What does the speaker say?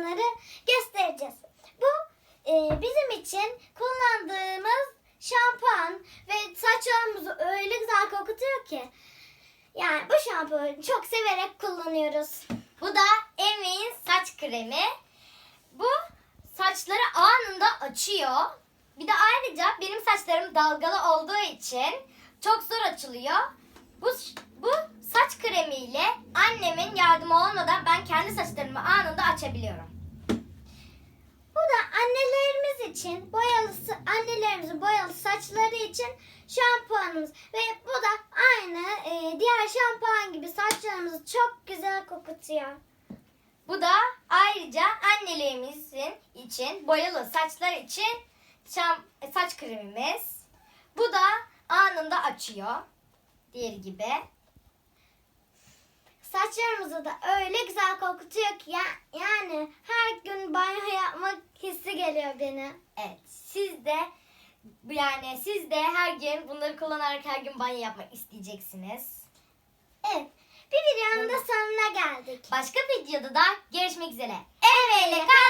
olanları göstereceğiz. Bu e, bizim için kullandığımız şampuan ve saçlarımızı öyle güzel kokutuyor ki. Yani bu şampuanı çok severek kullanıyoruz. Bu da Emin saç kremi. Bu saçları anında açıyor. Bir de ayrıca benim saçlarım dalgalı olduğu için çok zor açılıyor. Bu bu saç kremiyle annemin yardımı olmadan kendi saçlarımı anında açabiliyorum. Bu da annelerimiz için boyalı annelerimizin boyalı saçları için şampuanımız ve bu da aynı e, diğer şampuan gibi saçlarımızı çok güzel kokutuyor. Bu da ayrıca annelerimizin için boyalı saçlar için şam, saç kremimiz. Bu da anında açıyor. Diğeri gibi. Saçlarımızı da öyle güzel kokutuyor ki ya, yani her gün banyo yapmak hissi geliyor beni. Evet. Siz de yani siz de her gün bunları kullanarak her gün banyo yapmak isteyeceksiniz. Evet. Bir videonun da sonuna geldik. Başka videoda da görüşmek üzere. Emeğiyle kal,